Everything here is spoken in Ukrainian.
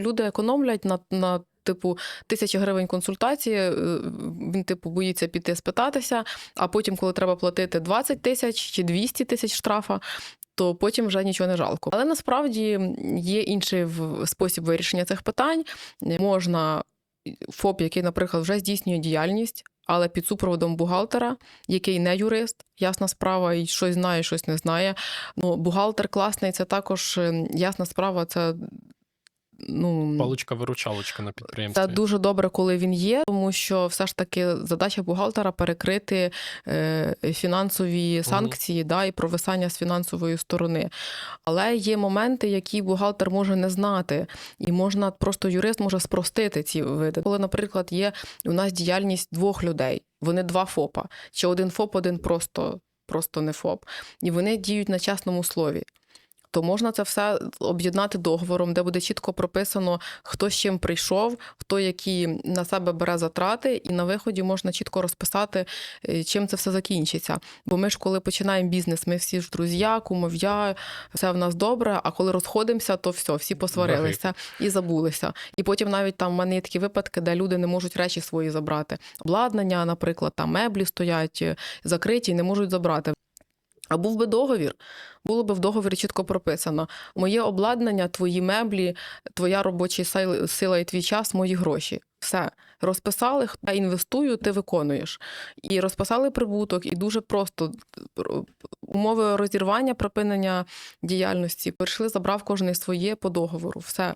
Люди економлять на, на типу тисячі гривень консультації. е, Він, типу, боїться піти спитатися, а потім, коли треба платити 20 тисяч чи 200 тисяч штрафа. То потім вже нічого не жалко. Але насправді є інший спосіб вирішення цих питань. Можна ФОП, який, наприклад, вже здійснює діяльність, але під супроводом бухгалтера, який не юрист, ясна справа, і щось знає, щось не знає. Ну, бухгалтер класний, це також е, ясна справа. Це ну Паличка-виручалочка на підприємстві. це дуже добре, коли він є, тому що все ж таки задача бухгалтера перекрити е, фінансові санкції да, і провисання з фінансової сторони. Але є моменти, які бухгалтер може не знати, і можна просто юрист може спростити ці види. Коли, наприклад, є у нас діяльність двох людей, вони два ФОПа, чи один ФОП, один просто, просто не ФОП, і вони діють на чесному слові. То можна це все об'єднати договором, де буде чітко прописано, хто з чим прийшов, хто які на себе бере затрати, і на виході можна чітко розписати, е, чим це все закінчиться. Бо ми ж, коли починаємо бізнес, ми всі ж друзі, кумов'я, все в нас добре. А коли розходимося, то все, всі посварилися і забулися. І потім навіть там в мене є такі випадки, де люди не можуть речі свої забрати. Обладнання, наприклад, там меблі стоять е, закриті і не можуть забрати. А був би договір, було би в договорі чітко прописано: моє обладнання, твої меблі, твоя робоча сила і твій час, мої гроші. Все розписали, я інвестую, ти виконуєш. І розписали прибуток, і дуже просто умови розірвання, припинення діяльності. Прийшли, забрав кожен своє по договору. Все.